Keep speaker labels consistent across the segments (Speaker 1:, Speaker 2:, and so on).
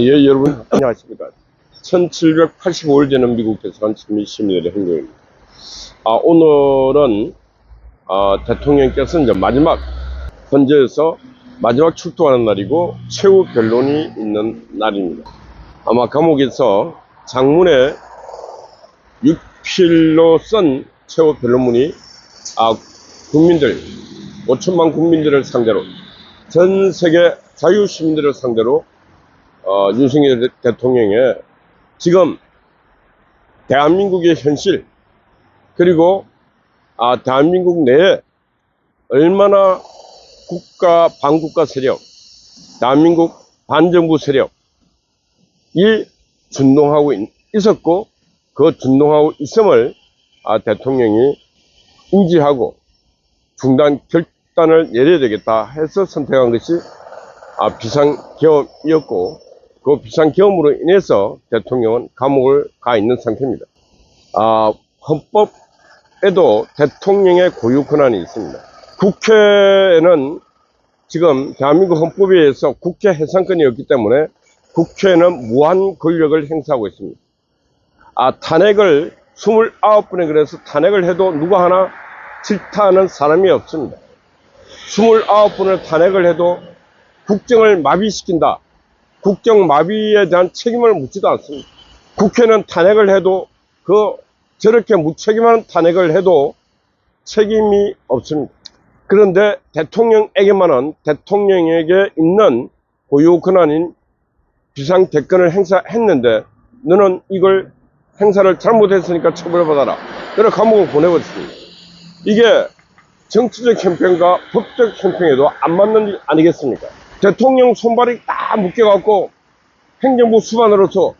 Speaker 1: 아, 예, 여러분, 안녕하십니까. 1785일 되는 미국 대사관 시민들의 행동입니다. 아, 오늘은, 아, 대통령께서 이제 마지막, 헌재에서 마지막 출두하는 날이고, 최후 변론이 있는 날입니다. 아마 감옥에서 장문에 6필로 쓴 최후 변론문이, 아, 국민들, 5천만 국민들을 상대로, 전 세계 자유시민들을 상대로 어, 윤석열 대- 대통령의 지금 대한민국의 현실 그리고 아, 대한민국 내에 얼마나 국가 반국가 세력, 대한민국 반정부 세력이 준동하고 있, 있었고 그 준동하고 있음을 아, 대통령이 인지하고 중단 결단을 내려야 되겠다 해서 선택한 것이 아, 비상계엄이었고 그 비상계엄으로 인해서 대통령은 감옥을 가 있는 상태입니다. 아, 헌법에도 대통령의 고유 권한이 있습니다. 국회는 지금 대한민국 헌법에 의해서 국회 해산권이 없기 때문에 국회는 무한 권력을 행사하고 있습니다. 아, 탄핵을 29번에 그래서 탄핵을 해도 누가 하나 질타하는 사람이 없습니다. 29번을 탄핵을 해도 국정을 마비시킨다. 국정 마비에 대한 책임을 묻지도 않습니다. 국회는 탄핵을 해도 그 저렇게 무책임한 탄핵을 해도 책임이 없습니다. 그런데 대통령에게만은 대통령에게 있는 고유 권한인 비상 대권을 행사했는데 너는 이걸 행사를 잘못했으니까 처벌받아라. 그래 감옥을 보내버렸습니다. 이게 정치적 캠페인과 법적 캠페인에도 안 맞는 일 아니겠습니까? 대통령 손발이 딱 묶여갖고 행정부 수반으로서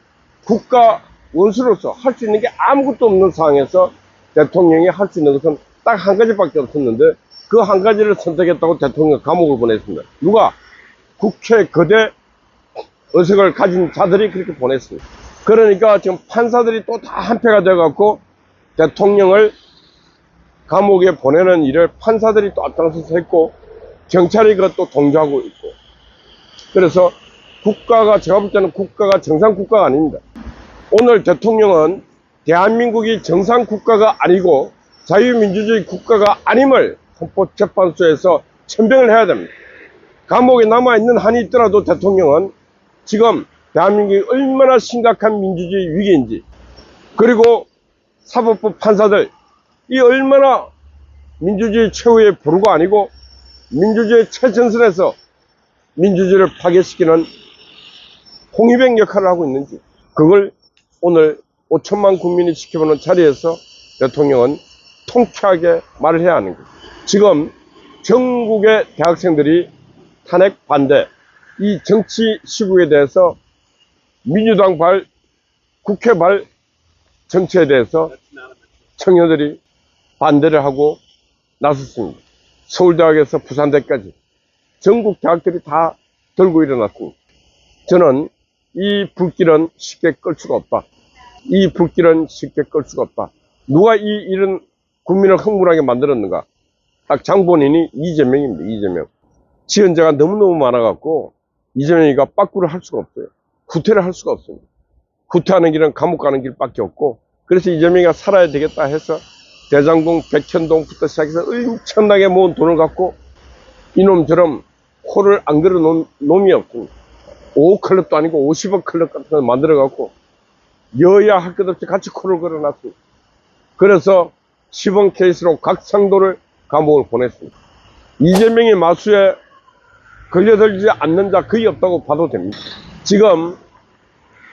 Speaker 1: 국가 원수로서 할 수 있는 게 아무것도 없는 상황에서 대통령이 할 수 있는 것은 딱 한 가지밖에 없었는데 그 한 가지를 선택했다고 대통령 감옥을 보냈습니다. 누가? 국회 거대 의석을 가진 자들이 그렇게 보냈습니다. 그러니까 지금 판사들이 또 다 한패가 돼갖고 대통령을 감옥에 보내는 일을 판사들이 또 앞장서서 했고 경찰이 그것도 동조하고 있고 그래서 국가가 제가 볼 때는 국가가 정상 국가가 아닙니다. 오늘 대통령은 대한민국이 정상 국가가 아니고 자유민주주의 국가가 아님을 헌법재판소에서 천병을 해야 됩니다. 감옥에 남아있는 한이 있더라도 대통령은 지금 대한민국이 얼마나 심각한 민주주의 위기인지 그리고 사법부 판사들 이 얼마나 민주주의 최후의 보루가 아니고 민주주의 최전선에서 민주주의를 파괴시키는 홍위병 역할을 하고 있는지 그걸 오늘 5천만 국민이 지켜보는 자리에서 대통령은 통쾌하게 말을 해야 하는 거예요. 지금 전국의 대학생들이 탄핵 반대 이 정치 시국에 대해서 민주당 발 국회 발 정치에 대해서 청년들이 반대를 하고 나섰습니다. 서울대학에서 부산대까지 전국 대학들이 다 들고 일어났습니다. 저는 이 불길은 쉽게 끌 수가 없다. 이 불길은 쉽게 끌 수가 없다. 누가 이 이런 국민을 흥분하게 만들었는가? 딱 장본인이 이재명입니다. 이재명. 지연자가 너무너무 많아갖고 이재명이가 빠꾸를 할 수가 없어요. 구태를 할 수가 없습니다. 구태하는 길은 감옥 가는 길밖에 없고 그래서 이재명이가 살아야 되겠다 해서 대장동, 백현동부터 시작해서 엄청나게 모은 돈을 갖고 이놈처럼 코를 안 걸어 놓은 놈이 없습니다. 5억 클럽도 아니고 50억 클럽 같은 걸 만들어 갖고 여야 할 것 없이 같이 코를 걸어 놨습니다. 그래서 시범 케이스로 각상도를 감옥을 보냈습니다. 이재명의 마수에 걸려들지 않는 자 거의 없다고 봐도 됩니다. 지금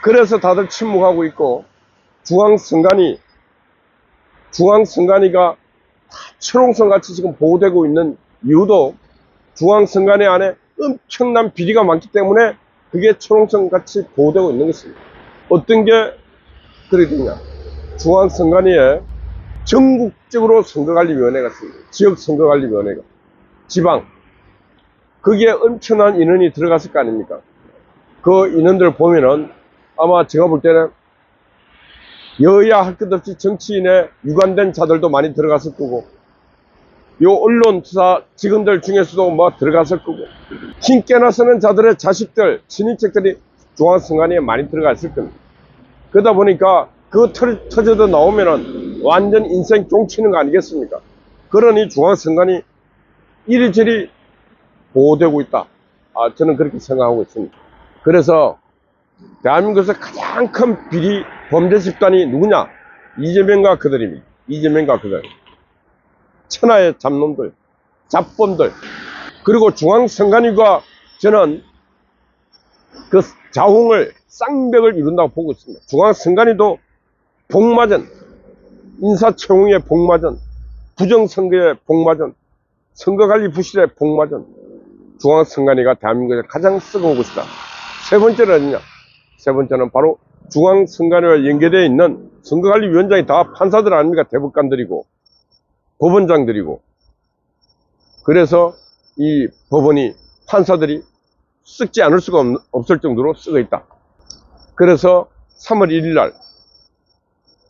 Speaker 1: 그래서 다들 침묵하고 있고 중앙선관위 중앙선관위가 철옹성 같이 지금 보호되고 있는 이유도 중앙선관위 안에 엄청난 비리가 많기 때문에 그게 철옹성 같이 보호되고 있는 것입니다. 어떤 게 그렇게 되냐. 중앙선관위에 전국적으로 선거관리위원회가 있습니다. 지역선거관리위원회가. 지방. 거기에 엄청난 인원이 들어갔을 거 아닙니까? 그 인원들 보면은 아마 제가 볼 때는 여야 할 것 없이 정치인에 유관된 자들도 많이 들어갔을 거고 요 언론사 직원들 중에서도 뭐 들어갔을 거고 힘 깨나 쓰는 자들의 자식들 친인척들이 중앙선관위에 많이 들어가 있을 겁니다. 그러다 보니까 그 터, 터져도 나오면은 완전 인생 종치는 거 아니겠습니까? 그러니 중앙선관위 이리저리 보호되고 있다. 아, 저는 그렇게 생각하고 있습니다. 그래서 대한민국에서 가장 큰 비리 범죄 집단이 누구냐? 이재명과 그들입니다. 이재명과 그들. 천하의 잡놈들, 잡범들. 그리고 중앙선관위가 저는 그 자웅을 쌍벽을 이룬다고 보고 있습니다. 중앙선관위도 복마전, 인사채용의 복마전, 부정선거의 복마전, 선거관리 부실의 복마전, 중앙선관위가 대한민국에서 가장 쓰고 곳이다. 세 번째는 어디냐? 세 번째는 바로 중앙선관위와 연계되어 있는 선거관리위원장이 다 판사들 아닙니까? 대법관들이고, 법원장들이고. 그래서 이 법원이 판사들이 쓰지 않을 수가 없, 없을 정도로 쓰고 있다. 그래서 3월 1일 날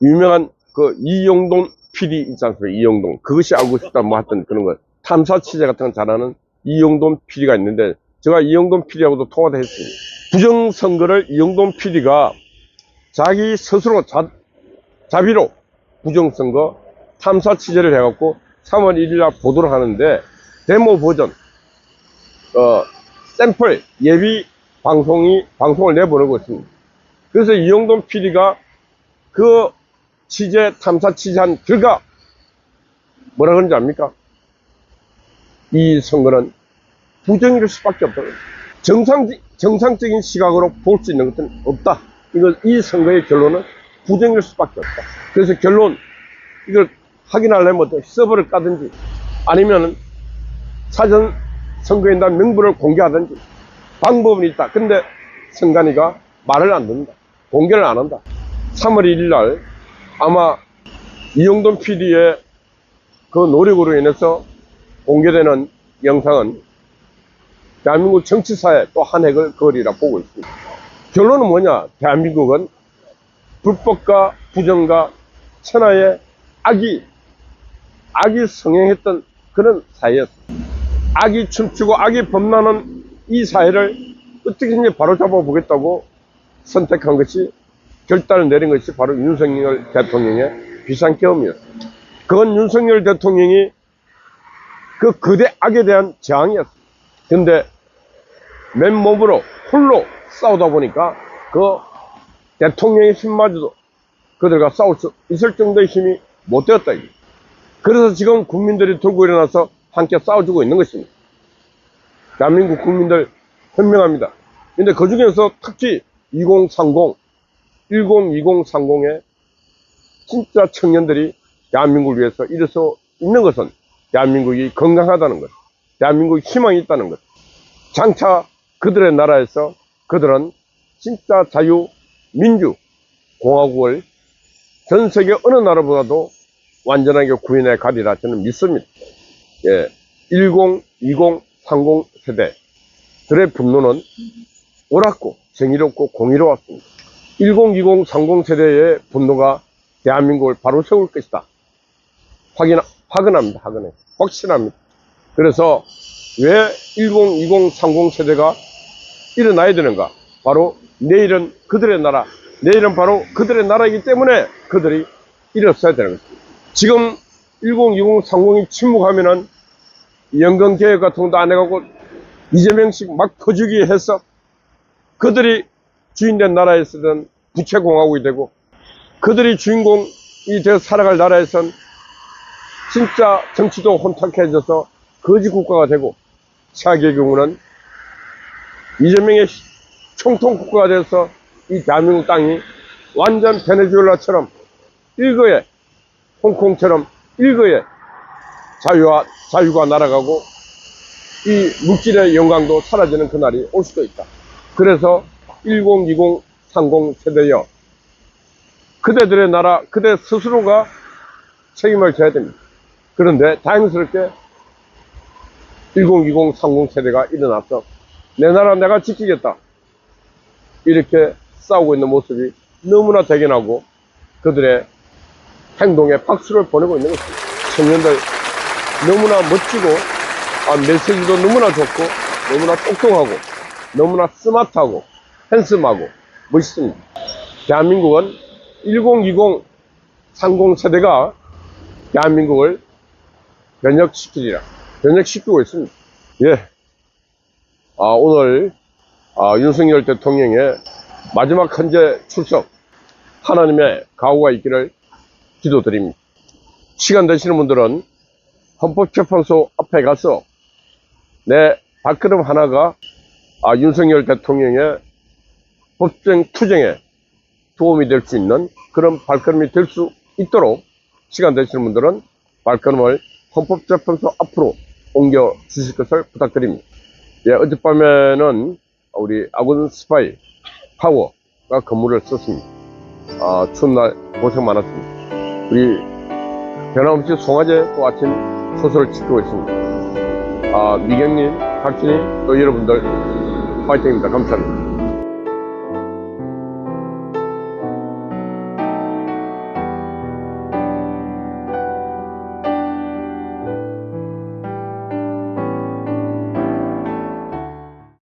Speaker 1: 유명한 그 이용돈 PD 있지 않습니까? 이용돈. 그것이 알고 싶다 뭐 하여튼 그런 거. 탐사 취재 같은 거 잘하는 이용돈 PD가 있는데 제가 이용돈 PD하고도 통화도 했습니다. 부정선거를 이용돈 PD가 자기 스스로 자, 자비로 부정선거 탐사 취재를 해갖고 3월 1일 날 보도를 하는데 데모 버전 어, 샘플 예비 방송이 방송을 내보내고 있습니다. 그래서 이용돈 PD가 그 취재 탐사 취재한 결과 뭐라 그런지 압니까? 이 선거는 부정일 수밖에 없다. 정상 정상적인 시각으로 볼 수 있는 것은 없다. 이걸 이 선거의 결론은 부정일 수밖에 없다. 그래서 결론 이걸 확인하려면 어떻게 서버를 까든지 아니면은 사전 선거인단 명부를 공개하든지 방법은 있다. 근데 선관위가 말을 안 듣는다. 공개를 안 한다. 3월 1일 날 아마 이용돈 PD의 그 노력으로 인해서 공개되는 영상은 대한민국 정치사에 또 한 획을 그으리라 보고 있습니다. 결론은 뭐냐? 대한민국은 불법과 부정과 천하의 악이 악이 성행했던 그런 사회였습니다. 악이 춤추고 악이 범람하는 이 사회를 어떻게든지 바로잡아 보겠다고 선택한 것이 결단을 내린 것이 바로 윤석열 대통령의 비상경험이었습니다. 그건 윤석열 대통령이 그 거대 악에 대한 저항이었습니다. 근데 맨몸으로 홀로 싸우다 보니까 그 대통령의 힘마저도 그들과 싸울 수 있을 정도의 힘이 못 되었다. 이거예요. 그래서 지금 국민들이 들고 일어나서 함께 싸워주고 있는 것입니다. 대한민국 국민들 현명합니다. 근데 그 중에서 특히 2030, 102030의 진짜 청년들이 대한민국을 위해서 일어서 있는 것은 대한민국이 건강하다는 것, 대한민국이 희망이 있다는 것. 장차 그들의 나라에서 그들은 진짜 자유, 민주, 공화국을 전 세계 어느 나라보다도 완전하게 구현해 가리라 저는 믿습니다. 예, 10, 20, 30 세대들의 분노는 옳았고 정의롭고 공의로웠습니다. 10, 20, 30 세대의 분노가 대한민국을 바로 세울 것이다. 확인, 확언합니다. 확언해. 확신합니다. 그래서 왜 10, 20, 30 세대가 일어나야 되는가? 바로 내일은 그들의 나라, 내일은 바로 그들의 나라이기 때문에 그들이 일어서야 되는 것입니다. 지금 10, 20, 30이 침묵하면은 연금개혁 같은 것도 안 해가고 이재명식 막 터주기 해서 그들이 주인된 나라에 쓰던 부채공화국이 되고 그들이 주인공이 되어 살아갈 나라에선 진짜 정치도 혼탁해져서 거지 국가가 되고 최악의 경우는 이재명의 총통 국가가 돼서 이 대한민국 땅이 완전 베네수엘라처럼 일거에 홍콩처럼 일거에 자유와 자유가 날아가고 이 물질의 영광도 사라지는 그날이 올 수도 있다. 그래서 10, 20, 30 세대여 그대들의 나라 그대 스스로가 책임을 져야 됩니다. 그런데 다행스럽게 10, 20, 30 세대가 일어나서 내 나라 내가 지키겠다. 이렇게 싸우고 있는 모습이 너무나 대견하고 그들의 행동에 박수를 보내고 있는 것입니다. 청년들 너무나 멋지고 아, 메시지도 너무나 좋고 너무나 똑똑하고 너무나 스마트하고 핸섬하고 멋있습니다. 대한민국은 1020, 30 세대가 대한민국을 변혁시키리라. 변혁시키고 있습니다. 예. 아, 오늘, 아, 윤석열 대통령의 마지막 현재 출석, 하나님의 가호가 있기를 기도드립니다. 시간 되시는 분들은 헌법재판소 앞에 가서 내 발걸음 하나가 아, 윤석열 대통령의 법정 투쟁에 도움이 될 수 있는 그런 발걸음이 될 수 있도록 시간 되시는 분들은 발걸음을 헌법재판소 앞으로 옮겨 주실 것을 부탁드립니다. 예, 어젯밤에는 우리 아군 스파이 파워가 근무를 썼습니다. 아, 추운 날 고생 많았습니다. 우리 변함없이 송화제 또 아침 소설을 지키고 있습니다. 아, 미경님, 박진희, 또 여러분들, 파이팅입니다. 감사합니다.